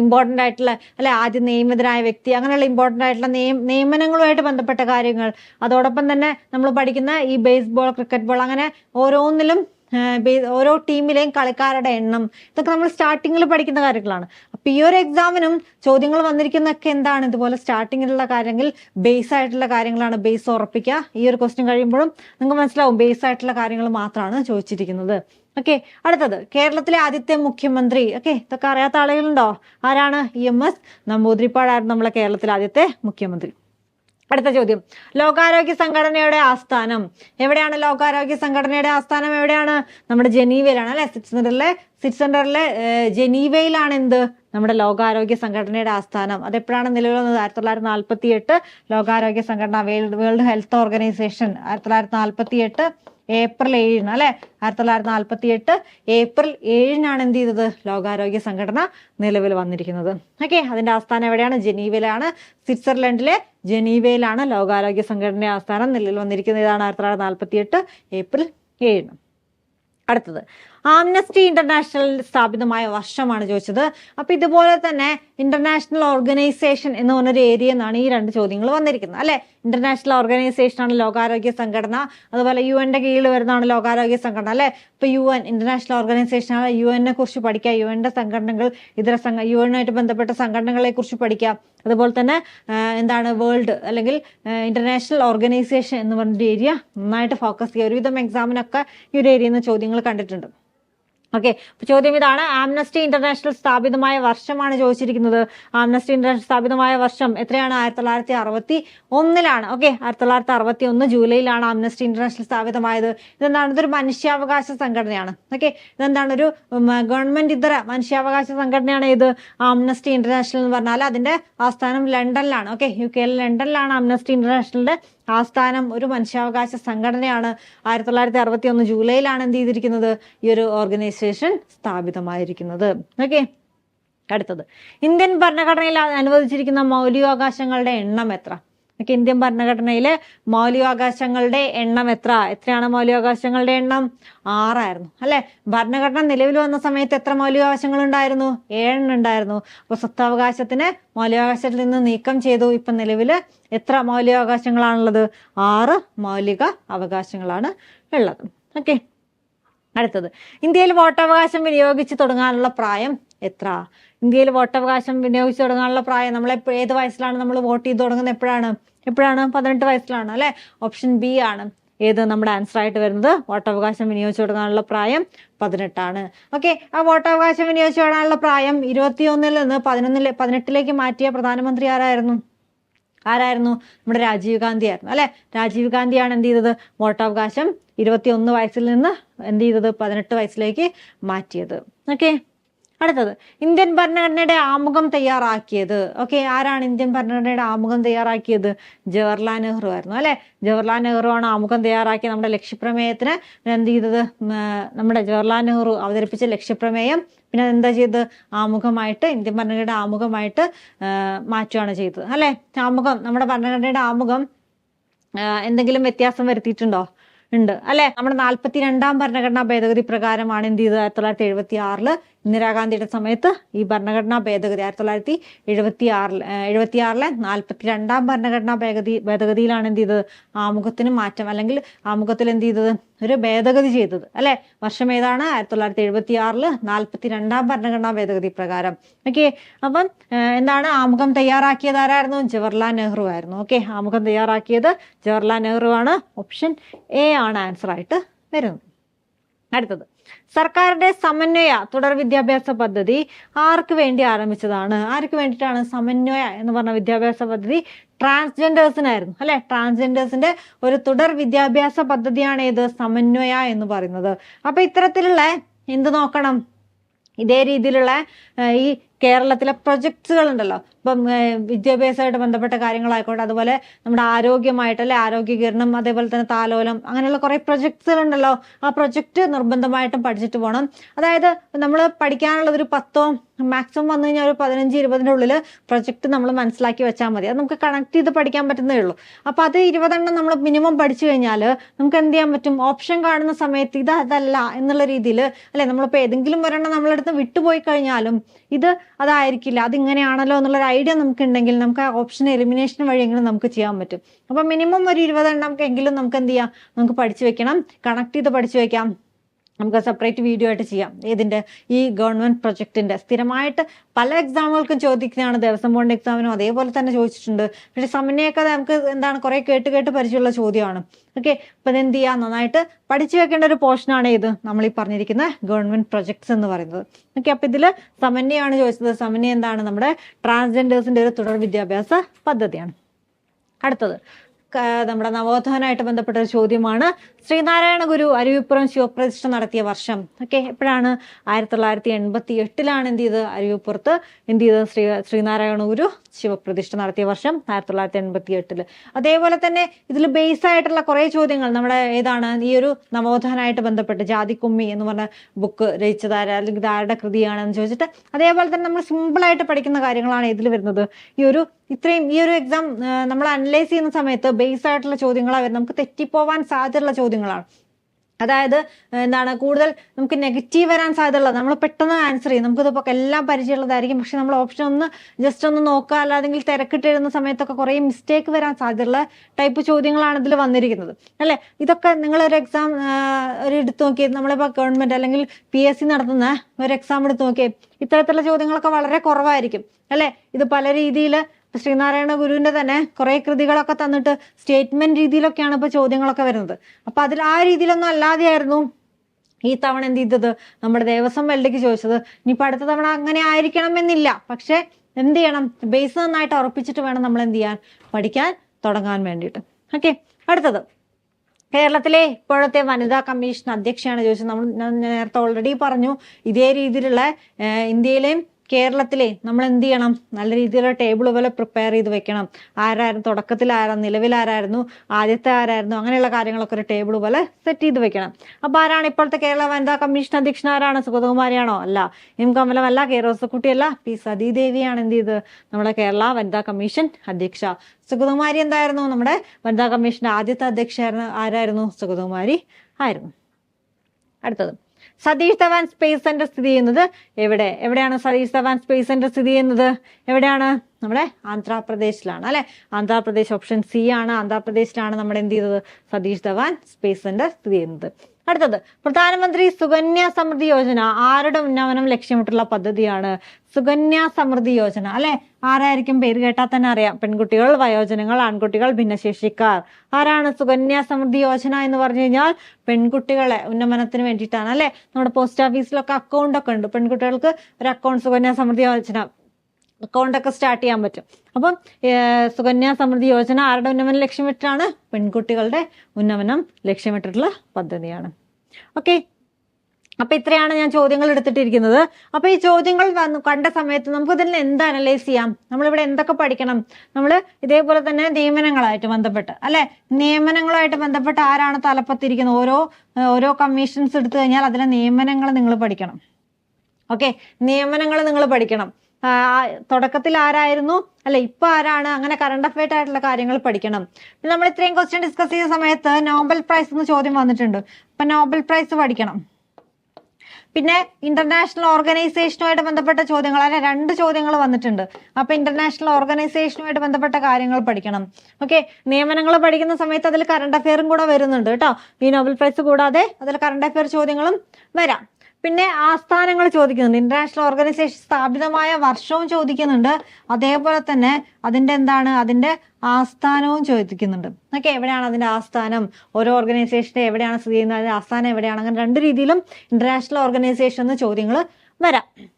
ഇമ്പോർട്ടന്റ് ആയിട്ടുള്ള അല്ലെ ആദ്യം നിയമിതനായ വ്യക്തി അങ്ങനെയുള്ള ഇമ്പോർട്ടന്റ് ആയിട്ടുള്ള നിയമ നിയമനങ്ങളുമായിട്ട് ബന്ധപ്പെട്ട കാര്യങ്ങൾ. അതോടൊപ്പം തന്നെ നമ്മൾ പഠിക്കുന്ന ഈ ബേസ്ബോൾ ക്രിക്കറ്റ് ബോൾ അങ്ങനെ ഓരോന്നിലും ഓരോ ടീമിലെയും കളിക്കാരുടെ എണ്ണം. ഇതൊക്കെ നമ്മൾ സ്റ്റാർട്ടിങ്ങിൽ പഠിക്കുന്ന കാര്യങ്ങളാണ്. അപ്പൊ ഈ ഒരു എക്സാമിനും ചോദ്യങ്ങൾ വന്നിരിക്കുന്നൊക്കെ എന്താണ്? ഇതുപോലെ സ്റ്റാർട്ടിങ്ങിലുള്ള കാര്യങ്ങൾ ബേസ് ആയിട്ടുള്ള കാര്യങ്ങളാണ് ബേസ് ഉറപ്പിക്കുക. ഈ ഒരു ക്വസ്റ്റ്യൻ കഴിയുമ്പോഴും നിങ്ങൾക്ക് മനസ്സിലാവും ബേസ് ആയിട്ടുള്ള കാര്യങ്ങൾ മാത്രമാണ് ചോദിച്ചിരിക്കുന്നത്. ഓക്കെ അടുത്തത്. കേരളത്തിലെ ആദ്യത്തെ മുഖ്യമന്ത്രി. ഓക്കെ ഇതൊക്കെ അറിയാത്ത ആളുകളുണ്ടോ? ആരാണ്? ഇ എം എസ് നമ്പൂതിരിപ്പാടായിരുന്നു നമ്മളെ കേരളത്തിലെ ആദ്യത്തെ മുഖ്യമന്ത്രി. അടുത്ത ചോദ്യം. ലോകാരോഗ്യ സംഘടനയുടെ ആസ്ഥാനം. എവിടെയാണ് ലോകാരോഗ്യ സംഘടനയുടെ ആസ്ഥാനം? എവിടെയാണ്? നമ്മുടെ ജനീവയിലാണ് അല്ലെ? സ്വിറ്റ്സർലൻഡിലെ സ്വിറ്റ്സർലൻഡിലെ സെന്ററിലെ ജനീവയിലാണ് എന്ത് നമ്മുടെ ലോകാരോഗ്യ സംഘടനയുടെ ആസ്ഥാനം? അതെപ്പോഴാണ് നിലവിൽ വന്നത് ആയിരത്തി തൊള്ളായിരത്തി നാൽപ്പത്തി എട്ട് ലോകാരോഗ്യ സംഘടന വേൾഡ് ഹെൽത്ത് ഓർഗനൈസേഷൻ ആയിരത്തി തൊള്ളായിരത്തി നാൽപ്പത്തി എട്ട് ഏപ്രിൽ ഏഴിന് അല്ലെ? ആയിരത്തി തൊള്ളായിരത്തി നാൽപ്പത്തി എട്ട് ഏപ്രിൽ ഏഴിനാണ് എന്ത് ചെയ്തത്? ലോകാരോഗ്യ സംഘടന നിലവിൽ വന്നിരിക്കുന്നത്. ഓക്കെ അതിന്റെ ആസ്ഥാനം എവിടെയാണ്? ജനീവയിലാണ്. സ്വിറ്റ്സർലൻഡിലെ ജനീവയിലാണ് ലോകാരോഗ്യ സംഘടനയുടെ ആസ്ഥാനം നിലവിൽ വന്നിരിക്കുന്നത്. ഇതാണ് ആയിരത്തി തൊള്ളായിരത്തി നാൽപ്പത്തി എട്ട് ഏപ്രിൽ ഏഴിന്. അടുത്തത് ആംനസ്റ്റി ഇന്റർനാഷണൽ സ്ഥാപിതമായ വർഷമാണ് ചോദിച്ചത്. അപ്പൊ ഇതുപോലെ തന്നെ ഇന്റർനാഷണൽ ഓർഗനൈസേഷൻ എന്ന് പറഞ്ഞൊരു ഏരിയ എന്നാണ് ഈ രണ്ട് ചോദ്യങ്ങൾ വന്നിരിക്കുന്നത്. അല്ലെ? ഇന്റർനാഷണൽ ഓർഗനൈസേഷൻ ആണ് ലോകാരോഗ്യ സംഘടന. അതുപോലെ യു എന്റെ കീഴിൽ വരുന്നതാണ് ലോകാരോഗ്യ സംഘടന. അല്ലെ? ഇപ്പൊ യു എൻ ഇന്റർനാഷണൽ ഓർഗനൈസേഷൻ ആണ് യു എനെ കുറിച്ച് പഠിക്കുക. യു എന്റെ സംഘടനകൾ ഇതര സംഘ യു എനുമായിട്ട് ബന്ധപ്പെട്ട സംഘടനകളെ കുറിച്ച് പഠിക്കുക. അതുപോലെ തന്നെ എന്താണ് വേൾഡ് അല്ലെങ്കിൽ ഇന്റർനാഷണൽ ഓർഗനൈസേഷൻ എന്ന് പറഞ്ഞൊരു ഏരിയ നന്നായിട്ട് ഫോക്കസ് ചെയ്യുക. ഒരുവിധം എക്സാമിനൊക്കെ ഈ ഒരു ഏരിയയിൽ നിന്ന് ചോദ്യങ്ങൾ കണ്ടിട്ടുണ്ട്. ഓക്കെ ചോദ്യം ഇതാണ്. ആംനസ്റ്റി ഇന്റർനാഷണൽ സ്ഥാപിതമായ വർഷമാണ് ചോദിച്ചിരിക്കുന്നത്. ആംനസ്റ്റി ഇന്റർനാഷണൽ സ്ഥാപിതമായ വർഷം എത്രയാണ്? ആയിരത്തി തൊള്ളായിരത്തി അറുപത്തി ഒന്നിലാണ് ഓക്കെ ആയിരത്തി തൊള്ളായിരത്തി അറുപത്തി ഒന്ന് ജൂലൈയിലാണ് ആംനസ്റ്റി ഇന്റർനാഷണൽ സ്ഥാപിതമായത്. ഇതെന്താണ്? ഇതൊരു മനുഷ്യാവകാശ സംഘടനയാണ്. ഓക്കെ ഇതെന്താണ്? ഒരു ഗവൺമെന്റ് ഇതര മനുഷ്യാവകാശ സംഘടനയാണ് ഇത് ആംനസ്റ്റി ഇന്റർനാഷണൽ എന്ന് പറഞ്ഞാൽ അതിന്റെ ആസ്ഥാനം ലണ്ടനിലാണ് ഓക്കെ യു കെയിൽ ലണ്ടനിലാണ് ആംനസ്റ്റി ഇന്റർനാഷണലിന്റെ ആസ്ഥാനം ഒരു മനുഷ്യാവകാശ സംഘടനയാണ്. ആയിരത്തി തൊള്ളായിരത്തി അറുപത്തി ഒന്ന് ജൂലൈയിലാണ് എന്ത് ചെയ്തിരിക്കുന്നത്? ഈ ഒരു ഓർഗനൈസേഷൻ സ്ഥാപിതമായിരിക്കുന്നത്. ഓക്കെ. അടുത്തത്. ഇന്ത്യൻ ഭരണഘടനയിൽ അനുവദിച്ചിരിക്കുന്ന മൗലികാവകാശങ്ങളുടെ എണ്ണം എത്ര? ഓക്കെ ഇന്ത്യൻ ഭരണഘടനയിലെ മൗലികാവകാശങ്ങളുടെ എണ്ണം എത്ര? എത്രയാണ് മൗലികാവകാശങ്ങളുടെ എണ്ണം? ആറായിരുന്നു. അല്ലെ? ഭരണഘടന നിലവിൽ വന്ന സമയത്ത് എത്ര മൗലികാവകാശങ്ങൾ ഉണ്ടായിരുന്നു? ഏഴെണ്ണം ഉണ്ടായിരുന്നു. അപ്പൊ സ്വത്താവകാശത്തിന് മൗലികാവകാശത്തിൽ നിന്ന് നീക്കം ചെയ്തു. ഇപ്പൊ നിലവിൽ എത്ര മൗലികാവകാശങ്ങളാണുള്ളത്? ആറ് മൗലിക അവകാശങ്ങളാണ് ഉള്ളത്. ഓക്കെ. അടുത്തത്. ഇന്ത്യയിൽ വോട്ടവകാശം വിനിയോഗിച്ച് തുടങ്ങാനുള്ള പ്രായം എത്ര? ഇന്ത്യയിൽ വോട്ടവകാശം വിനിയോഗിച്ചു തുടങ്ങാനുള്ള പ്രായം. നമ്മൾ ഏത് വയസ്സിലാണ് നമ്മൾ വോട്ട് ചെയ്ത് തുടങ്ങുന്നത്? എപ്പോഴാണ്? എപ്പോഴാണ്? പതിനെട്ട് വയസ്സിലാണ് അല്ലെ? ഓപ്ഷൻ ബി ആണ്. ഏത് നമ്മുടെ ആൻസർ ആയിട്ട് വരുന്നത്? വോട്ടവകാശം വിനിയോഗിച്ചു തുടങ്ങാനുള്ള പ്രായം പതിനെട്ടാണ്. ഓക്കെ ആ വോട്ടവകാശം വിനിയോഗിച്ചു തുടങ്ങാനുള്ള പ്രായം ഇരുപത്തിയൊന്നിൽ നിന്ന് പതിനൊന്നിലെ പതിനെട്ടിലേക്ക് മാറ്റിയ പ്രധാനമന്ത്രി ആരായിരുന്നു? ആരായിരുന്നു? നമ്മുടെ രാജീവ് ഗാന്ധി ആയിരുന്നു അല്ലെ? രാജീവ് ഗാന്ധിയാണ് എന്ത് ചെയ്തത്? വോട്ടവകാശം ഇരുപത്തിയൊന്ന് വയസ്സിൽ നിന്ന് എന്ത് ചെയ്തത്? പതിനെട്ട് വയസ്സിലേക്ക് മാറ്റിയത്. ഓക്കെ അടുത്തത്. ഇന്ത്യൻ ഭരണഘടനയുടെ ആമുഖം തയ്യാറാക്കിയത്. ഓക്കെ ആരാണ് ഇന്ത്യൻ ഭരണഘടനയുടെ ആമുഖം തയ്യാറാക്കിയത്? ജവഹർലാൽ നെഹ്റു ആയിരുന്നു അല്ലെ? ജവഹർലാൽ നെഹ്റു ആണ് ആമുഖം തയ്യാറാക്കിയ നമ്മുടെ ലക്ഷ്യപ്രമേയത്തിന്. എന്ത് ചെയ്തത്? നമ്മുടെ ജവഹർലാൽ നെഹ്റു അവതരിപ്പിച്ച ലക്ഷ്യപ്രമേയം. പിന്നെ എന്താ ചെയ്തത്? ആമുഖമായിട്ട് ഇന്ത്യൻ ഭരണഘടനയുടെ ആമുഖമായിട്ട് മാറ്റുകയാണ് ചെയ്തത് അല്ലെ? ആമുഖം നമ്മുടെ ഭരണഘടനയുടെ ആമുഖം എന്തെങ്കിലും വ്യത്യാസം വരുത്തിയിട്ടുണ്ടോ? ഉണ്ട് അല്ലെ? നമ്മുടെ നാൽപ്പത്തി രണ്ടാം ഭരണഘടനാ ഭേദഗതി പ്രകാരമാണ് എന്ത് ചെയ്തത്? ആയിരത്തി തൊള്ളായിരത്തി എഴുപത്തി ആറിൽ ഇന്ദിരാഗാന്ധിയുടെ സമയത്ത് ഈ ഭരണഘടനാ ഭേദഗതി ആയിരത്തി തൊള്ളായിരത്തി എഴുപത്തി ആറിൽ എഴുപത്തി ആറിലെ നാൽപ്പത്തി രണ്ടാം ഭരണഘടനാ ഭേദഗതി ഭേദഗതിയിലാണ് എന്ത് ചെയ്തത്? ആമുഖത്തിന് മാറ്റം അല്ലെങ്കിൽ ആമുഖത്തിൽ എന്ത് ചെയ്തത്? ഒരു ഭേദഗതി ചെയ്തത്. അല്ലെ? വർഷം ഏതാണ്? ആയിരത്തി തൊള്ളായിരത്തി എഴുപത്തി ആറിൽ നാൽപ്പത്തി രണ്ടാം ഭരണഘടനാ ഭേദഗതി പ്രകാരം. ഓക്കെ? അപ്പം എന്താണ്? ആമുഖം തയ്യാറാക്കിയത് ആരായിരുന്നു? ജവഹർലാൽ നെഹ്റു ആയിരുന്നു. ഓക്കെ? ആമുഖം തയ്യാറാക്കിയത് ജവഹർലാൽ നെഹ്റു ആണ് ഓപ്ഷൻ എ ആണ് ആൻസർ ആയിട്ട് വരുന്നത്. അടുത്തത്. സർക്കാരിന്റെ സമന്വയ തുടർ വിദ്യാഭ്യാസ പദ്ധതി ആർക്ക് വേണ്ടി ആരംഭിച്ചതാണ്? ആർക്ക് വേണ്ടിയിട്ടാണ് സമന്വയ എന്ന് പറഞ്ഞ വിദ്യാഭ്യാസ പദ്ധതി ട്രാൻസ്ജെൻഡേഴ്സിനായിരുന്നു. അല്ലെ? ട്രാൻസ്ജെൻഡേഴ്സിന്റെ ഒരു തുടർ വിദ്യാഭ്യാസ പദ്ധതിയാണ് ഇത് സമന്വയ എന്ന് പറയുന്നത്. അപ്പൊ ഇത്തരത്തിലുള്ള എന്ത് നോക്കണം? ഇതേ രീതിയിലുള്ള ഈ കേരളത്തിലെ പ്രൊജക്ട്സുകൾ ഉണ്ടല്ലോ ഇപ്പം വിദ്യാഭ്യാസമായിട്ട് ബന്ധപ്പെട്ട കാര്യങ്ങളായിക്കോട്ടെ അതുപോലെ നമ്മുടെ ആരോഗ്യമായിട്ട് അല്ലെ ആരോഗ്യകിരണം അതേപോലെ തന്നെ താലോലം അങ്ങനെയുള്ള കുറെ പ്രൊജക്ട്സുകൾ ഉണ്ടല്ലോ ആ പ്രൊജക്ട് നിർബന്ധമായിട്ടും പഠിച്ചിട്ട് പോകണം അതായത് നമ്മൾ പഠിക്കാനുള്ള ഒരു പത്തോ മാക്സിമം വന്നു കഴിഞ്ഞാൽ ഒരു പതിനഞ്ച് ഇരുപതിന്റെ ഉള്ളിൽ പ്രൊജക്ട് നമ്മൾ മനസ്സിലാക്കി വെച്ചാൽ മതി. അത് നമുക്ക് കണക്ട് ചെയ്ത് പഠിക്കാൻ പറ്റുന്നേ ഉള്ളൂ. അപ്പം അത് ഇരുപതെണ്ണം നമ്മൾ മിനിമം പഠിച്ചു കഴിഞ്ഞാൽ നമുക്ക് എന്ത് ചെയ്യാൻ പറ്റും? ഓപ്ഷൻ കാണുന്ന സമയത്ത് ഇത് അതല്ല എന്നുള്ള രീതിയിൽ അല്ലെ നമ്മളിപ്പോൾ ഏതെങ്കിലും ഒരെണ്ണം നമ്മളെടുത്ത് വിട്ടുപോയി കഴിഞ്ഞാലും ഇത് അതായിരിക്കില്ല അതിങ്ങനെയാണല്ലോ എന്നുള്ളൊരു ഐഡിയ നമുക്ക് ഉണ്ടെങ്കിൽ നമുക്ക് ആ ഓപ്ഷൻ എലിമിനേഷൻ വഴിയെങ്കിലും നമുക്ക് ചെയ്യാൻ പറ്റും? അപ്പം മിനിമം ഒരു ഇരുപതെണ്ണം എങ്കിലും നമുക്ക് എന്ത് ചെയ്യാം? നമുക്ക് പഠിച്ചു വെക്കണം. കണക്ട് ചെയ്ത് പഠിച്ചു വെക്കാം. നമുക്ക് സെപ്പറേറ്റ് വീഡിയോ ആയിട്ട് ചെയ്യാം. ഇതിന്റെ ഈ ഗവൺമെന്റ് പ്രൊജക്ടിന്റെ സ്ഥിരമായിട്ട് പല എക്സാമുകൾക്കും ചോദിക്കുന്നതാണ്. ദേവസ്വം ബോർഡ് എക്സാമിനും അതേപോലെ തന്നെ ചോദിച്ചിട്ടുണ്ട്. പക്ഷെ സമന്വയൊക്കെ നമുക്ക് എന്താണ് കുറെ കേട്ട് കേട്ട് പരിചയമുള്ള ചോദ്യമാണ്. ഓക്കെ അപ്പൊ ഇത് എന്ത് ചെയ്യാ? നന്നായിട്ട് പഠിച്ചു വെക്കേണ്ട ഒരു പോർഷനാണ് ഇത് നമ്മൾ ഈ പറഞ്ഞിരിക്കുന്ന ഗവൺമെന്റ് പ്രൊജക്ട്സ് എന്ന് പറയുന്നത്. ഓക്കെ അപ്പൊ ഇതിൽ സമന്വയാണ് ചോദിച്ചത്. സമന്യ എന്താണ്? നമ്മുടെ ട്രാൻസ്ജെൻഡേഴ്സിന്റെ ഒരു തുടർ വിദ്യാഭ്യാസ പദ്ധതിയാണ്. അടുത്തത്. നമ്മുടെ നവോത്ഥാനമായിട്ട് ബന്ധപ്പെട്ട ഒരു ചോദ്യമാണ്. ശ്രീനാരായണ ഗുരു അരുവിപ്പുറം ശിവപ്രതിഷ്ഠ നടത്തിയ വർഷം. ഓക്കെ എപ്പോഴാണ്? ആയിരത്തി തൊള്ളായിരത്തി എൺപത്തി എട്ടിലാണ് എന്ത് ചെയ്ത് അരുവിപ്പുറത്ത്? എന്ത് ചെയ്തത് ശ്രീ ശ്രീനാരായണ ഗുരു? ശിവപ്രതിഷ്ഠ നടത്തിയ വർഷം ആയിരത്തി തൊള്ളായിരത്തി എൺപത്തി എട്ടിൽ അതേപോലെ തന്നെ ഇതിൽ ബേസ് ആയിട്ടുള്ള കുറെ ചോദ്യങ്ങൾ നമ്മുടെ ഏതാണ്? ഈ ഒരു നവോത്ഥാനമായിട്ട് ബന്ധപ്പെട്ട് ജാതിക്കുമ്മി എന്ന് പറഞ്ഞ ബുക്ക് രചിച്ചതാര അല്ലെങ്കിൽ ആരുടെ കൃതിയാണെന്ന് ചോദിച്ചിട്ട് അതേപോലെ തന്നെ നമ്മൾ സിമ്പിൾ ആയിട്ട് പഠിക്കുന്ന കാര്യങ്ങളാണ് ഇതിൽ വരുന്നത്. ഈ ഒരു ഇത്രയും ഈ ഒരു എക്സാം നമ്മൾ അനലൈസ് ചെയ്യുന്ന സമയത്ത് ബേസ് ആയിട്ടുള്ള ചോദ്യങ്ങളാണ് വരുന്നത്. നമുക്ക് തെറ്റിപ്പോവാൻ സാധ്യതയുള്ള ചോദ്യങ്ങളാണ്. അതായത് എന്താണ് കൂടുതൽ നമുക്ക് നെഗറ്റീവ് വരാൻ സാധ്യതയുള്ള നമ്മൾ പെട്ടെന്ന് ആൻസർ ചെയ്യും. നമുക്കിതിപ്പോൾ എല്ലാം പരിചയമുള്ളതായിരിക്കും. പക്ഷെ നമ്മൾ ഓപ്ഷൻ ഒന്ന് ജസ്റ്റ് ഒന്ന് നോക്കുക. അല്ലാതെങ്കിൽ തിരക്കിട്ട് എഴുതുന്ന സമയത്തൊക്കെ കുറേ മിസ്റ്റേക്ക് വരാൻ സാധ്യതയുള്ള ടൈപ്പ് ചോദ്യങ്ങളാണ് ഇതിൽ വന്നിരിക്കുന്നത്. അല്ലേ? ഇതൊക്കെ നിങ്ങൾ ഒരു എക്സാം ഒരു എടുത്തു നോക്കി നമ്മളിപ്പോൾ ഗവൺമെന്റ് അല്ലെങ്കിൽ പി എസ് സി നടത്തുന്ന ഒരു എക്സാം എടുത്തു നോക്കിയേ ഇത്തരത്തിലുള്ള ചോദ്യങ്ങളൊക്കെ വളരെ കുറവായിരിക്കും. അല്ലേ? ഇത് പല രീതിയിൽ ശ്രീനാരായണ ഗുരുവിന്റെ തന്നെ കുറെ കൃതികളൊക്കെ തന്നിട്ട് സ്റ്റേറ്റ്മെന്റ് രീതിയിലൊക്കെയാണ് ഇപ്പൊ ചോദ്യങ്ങളൊക്കെ വരുന്നത്. അപ്പൊ അതിൽ ആ രീതിയിലൊന്നും അല്ലാതെയായിരുന്നു ഈ തവണ എന്ത് ചെയ്തത്? നമ്മുടെ ദേവസ്വം വെള്ളിക്ക് ചോദിച്ചത്. ഇനിയിപ്പോൾ അടുത്ത തവണ അങ്ങനെ ആയിരിക്കണമെന്നില്ല. പക്ഷെ എന്ത് ചെയ്യണം? ബേസ് നന്നായിട്ട് ഉറപ്പിച്ചിട്ട് വേണം നമ്മൾ എന്ത് ചെയ്യാൻ? പഠിക്കാൻ തുടങ്ങാൻ വേണ്ടിയിട്ട്. ഓക്കെ അടുത്തത്. കേരളത്തിലെ ഇപ്പോഴത്തെ വനിതാ കമ്മീഷൻ അധ്യക്ഷയാണ് ചോദിച്ചത്. നമ്മൾ നേരത്തെ ഓൾറെഡി പറഞ്ഞു ഇതേ രീതിയിലുള്ള ഇന്ത്യയിലെയും കേരളത്തിലെ നമ്മൾ എന്ത് ചെയ്യണം നല്ല രീതിയിലുള്ള ടേബിൾ പോലെ പ്രിപ്പയർ ചെയ്ത് വെക്കണം. ആരായിരുന്നു? തുടക്കത്തിൽ ആരാ നിലവിൽ ആരായിരുന്നു? ആദ്യത്തെ ആരായിരുന്നു? അങ്ങനെയുള്ള കാര്യങ്ങളൊക്കെ ഒരു ടേബിൾ പോലെ സെറ്റ് ചെയ്ത് വെക്കണം. അപ്പൊ ആരാണ് ഇപ്പോഴത്തെ കേരള വനിതാ കമ്മീഷൻ അധ്യക്ഷൻ? ആരാണ്? സുഗതകുമാരിയാണോ? അല്ല. എം കമലമല്ല കെ റോസക്കുട്ടിയല്ല പി സതീദേവിയാണ് എന്ത് ചെയ്ത് നമ്മുടെ കേരള വനിതാ കമ്മീഷൻ അധ്യക്ഷ. സുഗതകുമാരി എന്തായിരുന്നു? നമ്മുടെ വനിതാ കമ്മീഷന്റെ ആദ്യത്തെ അധ്യക്ഷ ആരായിരുന്നു? സുഗതകുമാരി ആയിരുന്നു. അടുത്തത്. സതീഷ് ധവാൻ സ്പേസ് സെന്റർ സ്ഥിതി ചെയ്യുന്നത് എവിടെ? എവിടെയാണ് സതീഷ് ധവാൻ സ്പേസ് സെന്റർ സ്ഥിതി ചെയ്യുന്നത്? എവിടെയാണ്? നമ്മുടെ ആന്ധ്രാപ്രദേശിലാണ് അല്ലെ? ആന്ധ്രാപ്രദേശ് ഓപ്ഷൻ സി ആണ്. ആന്ധ്രാപ്രദേശിലാണ് നമ്മൾ എന്ത് ചെയ്തത്? സതീഷ് ധവാൻ സ്പേസ് സെന്റർ സ്ഥിതി ചെയ്യുന്നത്. അടുത്തത് പ്രധാനമന്ത്രി സുകന്യ സമൃദ്ധി യോജന ആരുടെ ഉന്നമനം ലക്ഷ്യമിട്ടുള്ള പദ്ധതിയാണ്? സുകന്യ സമൃദ്ധി യോജന അല്ലെ? ആരായിരിക്കും പേര് കേട്ടാൽ തന്നെ അറിയാം. പെൺകുട്ടികൾ വയോജനങ്ങൾ ആൺകുട്ടികൾ ഭിന്നശേഷിക്കാർ. ആരാണ് സുകന്യ സമൃദ്ധി യോജന എന്ന് പറഞ്ഞു കഴിഞ്ഞാൽ പെൺകുട്ടികളെ ഉന്നമനത്തിന് വേണ്ടിയിട്ടാണ് അല്ലെ? നമ്മുടെ പോസ്റ്റ് ഓഫീസിലൊക്കെ അക്കൗണ്ട് ഒക്കെ ഉണ്ട്. പെൺകുട്ടികൾക്ക് ഒരു അക്കൗണ്ട് സുകന്യ സമൃദ്ധി യോജന അക്കൗണ്ട് ഒക്കെ സ്റ്റാർട്ട് ചെയ്യാൻ പറ്റും. അപ്പം സുകന്യാ സമൃദ്ധി യോജന ആരുടെ ഉന്നമനം ലക്ഷ്യമിട്ടാണ്? പെൺകുട്ടികളുടെ ഉന്നമനം ലക്ഷ്യമിട്ടിട്ടുള്ള പദ്ധതിയാണ്. ഓക്കെ? അപ്പൊ ഇത്രയാണ് ഞാൻ ചോദ്യങ്ങൾ എടുത്തിട്ടിരിക്കുന്നത്. അപ്പൊ ഈ ചോദ്യങ്ങൾ വന്നു കണ്ട സമയത്ത് നമുക്ക് ഇതിൽ എന്ത് അനലൈസ് ചെയ്യാം? നമ്മളിവിടെ എന്തൊക്കെ പഠിക്കണം? നമ്മൾ ഇതേപോലെ തന്നെ നിയമനങ്ങളായിട്ട് ബന്ധപ്പെട്ട് അല്ലെ? നിയമനങ്ങളുമായിട്ട് ബന്ധപ്പെട്ട് ആരാണ് തലപ്പത്തിരിക്കുന്നത്? ഓരോ ഓരോ കമ്മീഷൻസ് എടുത്തു കഴിഞ്ഞാൽ അതിലെ നിയമനങ്ങൾ നിങ്ങൾ പഠിക്കണം. ഓക്കെ? നിയമനങ്ങൾ നിങ്ങൾ പഠിക്കണം. തുടക്കത്തിൽ ആരായിരുന്നു അല്ലെ ഇപ്പൊ ആരാണ് അങ്ങനെ കറണ്ട് അഫയേഴ്സ് ആയിട്ടുള്ള കാര്യങ്ങൾ പഠിക്കണം. പിന്നെ നമ്മൾ ഇത്രയും ക്വസ്റ്റ്യൻ ഡിസ്കസ് ചെയ്ത സമയത്ത് നോബൽ പ്രൈസ് എന്ന് ചോദ്യം വന്നിട്ടുണ്ട്. അപ്പൊ നോബൽ പ്രൈസ് പഠിക്കണം. പിന്നെ ഇന്റർനാഷണൽ ഓർഗനൈസേഷനുമായിട്ട് ബന്ധപ്പെട്ട ചോദ്യങ്ങൾ അല്ലെ രണ്ട് ചോദ്യങ്ങൾ വന്നിട്ടുണ്ട്. അപ്പൊ ഇന്റർനാഷണൽ ഓർഗനൈസേഷനുമായിട്ട് ബന്ധപ്പെട്ട കാര്യങ്ങൾ പഠിക്കണം. ഓക്കെ നിയമനങ്ങൾ പഠിക്കുന്ന സമയത്ത് അതിൽ കറണ്ട് അഫെയറും കൂടെ വരുന്നുണ്ട് കേട്ടോ. ഈ നോബൽ പ്രൈസ് കൂടാതെ അതിൽ കറണ്ട് അഫെയർ ചോദ്യങ്ങളും വരാം. പിന്നെ ആസ്ഥാനങ്ങൾ ചോദിക്കുന്നുണ്ട്. ഇന്റർനാഷണൽ ഓർഗനൈസേഷൻ സ്ഥാപിതമായ വർഷവും ചോദിക്കുന്നുണ്ട്. അതേപോലെ തന്നെ അതിന്റെ എന്താണ്? അതിന്റെ ആസ്ഥാനവും ചോദിക്കുന്നുണ്ട്. ഓക്കെ എവിടെയാണ് അതിന്റെ ആസ്ഥാനം? ഓരോ ഓർഗനൈസേഷന്റെ എവിടെയാണ് സ്ഥിതി ചെയ്യുന്നത്? അതിന്റെ ആസ്ഥാനം എവിടെയാണ്? അങ്ങനെ രണ്ട് രീതിയിലും ഇന്റർനാഷണൽ ഓർഗനൈസേഷൻ എന്ന ചോദ്യങ്ങൾ വരാം.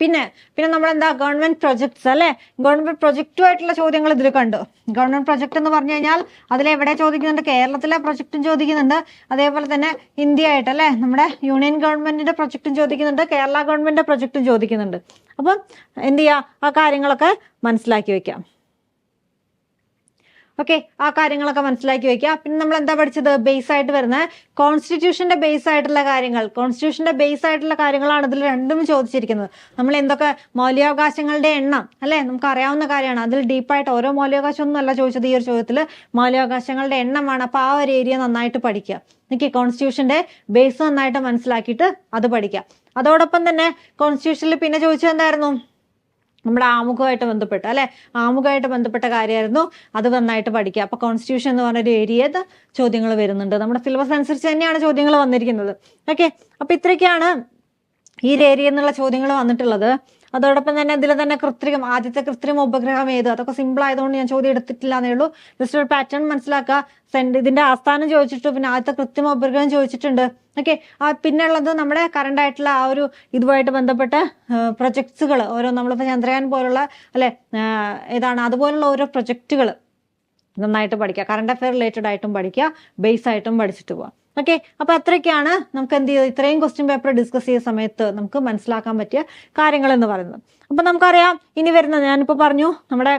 പിന്നെ പിന്നെ നമ്മൾ എന്താ ഗവൺമെന്റ് പ്രൊജക്ട്സ് അല്ലെ? ഗവൺമെന്റ് പ്രൊജക്റ്റുമായിട്ടുള്ള ചോദ്യങ്ങൾ ഇതിൽ കണ്ടു. ഗവൺമെന്റ് പ്രൊജക്ട് എന്ന് പറഞ്ഞു കഴിഞ്ഞാൽ അതിൽ എവിടെ ചോദിക്കുന്നുണ്ട്? കേരളത്തിലെ പ്രൊജക്റ്റും ചോദിക്കുന്നുണ്ട്. അതേപോലെ തന്നെ ഇന്ത്യ ആയിട്ട് അല്ലെ? നമ്മുടെ യൂണിയൻ ഗവൺമെന്റിന്റെ പ്രൊജക്റ്റും ചോദിക്കുന്നുണ്ട്. കേരള ഗവൺമെന്റിന്റെ പ്രൊജക്റ്റും ചോദിക്കുന്നുണ്ട്. അപ്പം എന്ത് ചെയ്യുക ആ കാര്യങ്ങളൊക്കെ മനസ്സിലാക്കി വെക്കാം. ഓക്കെ ആ കാര്യങ്ങളൊക്കെ മനസ്സിലാക്കി വെക്കുക. പിന്നെ നമ്മൾ എന്താ പഠിച്ചത്? ബേസ് ആയിട്ട് വരുന്ന കോൺസ്റ്റിറ്റ്യൂഷന്റെ ബേസ് ആയിട്ടുള്ള കാര്യങ്ങൾ. കോൺസ്റ്റിറ്റ്യൂഷന്റെ ബേസ് ആയിട്ടുള്ള കാര്യങ്ങളാണ് ഇതിൽ രണ്ടും ചോദിച്ചിരിക്കുന്നത്. നമ്മൾ എന്തൊക്കെ? മൗലികാവകാശങ്ങളുടെ എണ്ണം അല്ലെ? നമുക്ക് അറിയാവുന്ന കാര്യമാണ്. അതിൽ ഡീപ്പായിട്ട് ഓരോ മൗലികാവകാശം ഒന്നും അല്ല ചോദിച്ചത് ഈ ഒരു ചോദ്യത്തിൽ. മൗലികാവകാശങ്ങളുടെ എണ്ണമാണ് അപ്പൊ ആ ഒരു ഏരിയ നന്നായിട്ട് പഠിക്കുക. എനിക്ക് കോൺസ്റ്റിറ്റ്യൂഷന്റെ ബേസ് നന്നായിട്ട് മനസ്സിലാക്കിയിട്ട് അത് പഠിക്കുക. അതോടൊപ്പം തന്നെ കോൺസ്റ്റിറ്റ്യൂഷനിൽ പിന്നെ ചോദിച്ചത് എന്തായിരുന്നു? നമ്മുടെ ആമുഖമായിട്ട് ബന്ധപ്പെട്ട് അല്ലെ? ആമുഖമായിട്ട് ബന്ധപ്പെട്ട കാര്യമായിരുന്നു. അത് നന്നായിട്ട് പഠിക്കുക. അപ്പൊ കോൺസ്റ്റിറ്റ്യൂഷൻ എന്ന് പറഞ്ഞൊരു ഏരിയത് ചോദ്യങ്ങൾ വരുന്നുണ്ട്. നമ്മുടെ സിലബസ് അനുസരിച്ച് തന്നെയാണ് ചോദ്യങ്ങൾ വന്നിരിക്കുന്നത്. ഓക്കെ അപ്പൊ ഇത്രയൊക്കെയാണ് ഈ ഏരിയ എന്നുള്ള ചോദ്യങ്ങൾ വന്നിട്ടുള്ളത്. അതോടൊപ്പം തന്നെ ഇതിൽ തന്നെ കൃത്രിമം ആദ്യത്തെ കൃത്രിമ ഉപഗ്രഹം ഏത്? അതൊക്കെ സിമ്പിൾ ആയതുകൊണ്ട് ഞാൻ ചോദ്യം എടുത്തിട്ടില്ല എന്നേ ഉള്ളൂ. ജസ്റ്റ് ഒരു പാറ്റേൺ മനസ്സിലാക്കുക. സെൻഡ് ഇതിന്റെ ആസ്ഥാനം ചോദിച്ചിട്ട് പിന്നെ ആദ്യത്തെ കൃത്രിമ ഉപഗ്രഹം ചോദിച്ചിട്ടുണ്ട്. ഓക്കെ പിന്നെ ഉള്ളത് നമ്മുടെ കറണ്ട് ആയിട്ടുള്ള ആ ഒരു ഇതുമായിട്ട് ബന്ധപ്പെട്ട പ്രൊജക്ട്സുകൾ ഓരോ നമ്മളിപ്പോൾ ചന്ദ്രയാൻ പോലുള്ള അല്ലെ? ഏതാണ്? അതുപോലുള്ള ഓരോ പ്രൊജക്റ്റുകൾ നന്നായിട്ട് പഠിക്കുക. കറണ്ട് അഫയർ റിലേറ്റഡ് ആയിട്ടും പഠിക്കുക. ബേസ് ആയിട്ടും പഠിച്ചിട്ട് പോവാം. ഓക്കെ അപ്പൊ അത്രയ്ക്കാണ് നമുക്ക് എന്ത് ചെയ്ത് ഇത്രയും ക്വസ്റ്റ്യൻ പേപ്പർ ഡിസ്കസ് ചെയ്ത സമയത്ത് നമുക്ക് മനസ്സിലാക്കാൻ പറ്റിയ കാര്യങ്ങൾ എന്ന് പറയുന്നത്. അപ്പൊ നമുക്കറിയാം ഇനി വരുന്ന ഞാനിപ്പോ പറഞ്ഞു നമ്മുടെ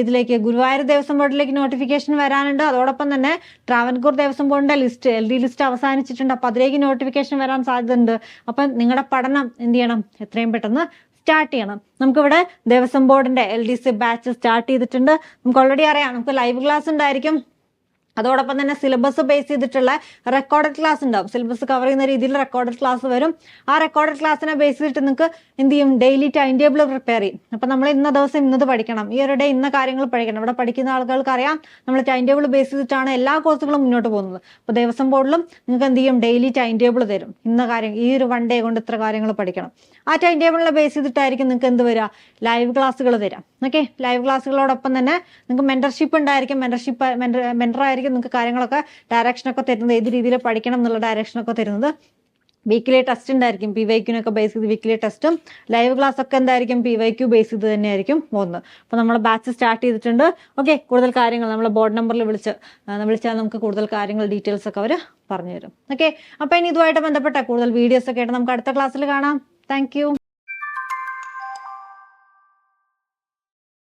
ഇതിലേക്ക് ഗുരുവായൂർ ദേവസ്വം ബോർഡിലേക്ക് നോട്ടിഫിക്കേഷൻ വരാനുണ്ട്. അതോടൊപ്പം തന്നെ ട്രാവൻകൂർ ദേവസ്വം ബോർഡിന്റെ ലിസ്റ്റ് എൽ ഡി ലിസ്റ്റ് അവസാനിച്ചിട്ടുണ്ട്. അപ്പൊ അതിലേക്ക് നോട്ടിഫിക്കേഷൻ വരാൻ സാധ്യതയുണ്ട്. അപ്പൊ നിങ്ങളുടെ പഠനം എന്ത് ചെയ്യണം? എത്രയും പെട്ടെന്ന് സ്റ്റാർട്ട് ചെയ്യണം. നമുക്കിവിടെ ദേവസ്വം ബോർഡിന്റെ L D C batch start ചെയ്തിട്ടുണ്ട്. നമുക്ക് ഓൾറെഡി അറിയാം നമുക്ക് ലൈവ് ക്ലാസ് ഉണ്ടായിരിക്കും. അതോടൊപ്പം തന്നെ സിലബസ് ബേസ് ചെയ്തിട്ടുള്ള റെക്കോർഡഡ് ക്ലാസ് ഉണ്ടാവും. സിലബസ് കവർ ചെയ്യുന്ന രീതിയിൽ റെക്കോർഡഡ് ക്ലാസ് വരും. ആ റെക്കോർഡഡ് ക്ലാസ്സിനെ ബേസ് ചെയ്തിട്ട് നിങ്ങൾക്ക് എന്ത് ചെയ്യും? ഡെയിലി ടൈം ടേബിൾ പ്രിപ്പയർ ചെയ്യും. അപ്പൊ നമ്മൾ ഇന്ന ദിവസം ഇന്നത് പഠിക്കണം. ഈ ഒരു ഡേ ഇന്ന കാര്യങ്ങൾ പഠിക്കണം. ഇവിടെ പഠിക്കുന്ന ആളുകൾക്ക് അറിയാം നമ്മൾ ടൈം ടേബിൾ ബേസ് ചെയ്തിട്ടാണ് എല്ലാ കോഴ്സുകളും മുന്നോട്ട് പോകുന്നത്. അപ്പോൾ ദിവസം ബോർഡിലും നിങ്ങൾക്ക് എന്ത് ചെയ്യും? ഡെയിലി ടൈം ടേബിൾ തരും. ഇന്ന കാര്യം ഈ ഒരു വൺ ഡേ കൊണ്ട് ഇത്ര കാര്യങ്ങൾ പഠിക്കണം. ആ ടൈം ടേബിളിനെ ബേസ് ചെയ്തിട്ടായിരിക്കും നിങ്ങൾക്ക് എന്ത് വരിക? ലൈവ് ക്ലാസ്സുകൾ തരാം ഓക്കെ ലൈവ് ക്ലാസ്സുകളോടൊപ്പം തന്നെ നിങ്ങൾക്ക് മെന്റർഷിപ്പ് ഉണ്ടായിരിക്കും. മെന്റർഷിപ്പ് മെന്റർ ആയിരിക്കും അവരായിരിക്കും നിങ്ങൾക്ക് കാര്യങ്ങളൊക്കെ ഡയറക്ഷനൊക്കെ തരുന്നത്. ഏത് രീതിയിൽ പഠിക്കണം എന്നുള്ള ഡയറക്ഷനൊക്കെ തരുന്നത്. വീക്കിലി ടെസ്റ്റ് ഉണ്ടായിരിക്കും. പി വൈ ക്യൂനൊക്കെ ബേസ് ചെയ്ത് വീക്കിലി ടെസ്റ്റും ലൈവ് ക്ലാസ് ഒക്കെ എന്തായിരിക്കും? പി വൈ ക്യൂ ബേസ് ചെയ്ത് തന്നെയായിരിക്കും പോകുന്നത്. അപ്പോൾ നമ്മൾ ബാച്ച് സ്റ്റാർട്ട് ചെയ്തിട്ടുണ്ട്. ഓക്കെ കൂടുതൽ കാര്യങ്ങൾ നമ്മൾ ബോർഡ് നമ്പറിൽ വിളിച്ച് വിളിച്ചാൽ നമുക്ക് കൂടുതൽ കാര്യങ്ങൾ ഡീറ്റെയിൽസ് ഒക്കെ അവർ പറഞ്ഞു തരും ഓക്കെ അപ്പോൾ ഇനി ഇതുമായിട്ട് ബന്ധപ്പെട്ട കൂടുതൽ വീഡിയോസ് ഒക്കെ ആയിട്ട് നമുക്ക് അടുത്ത ക്ലാസ്സിൽ കാണാം. താങ്ക്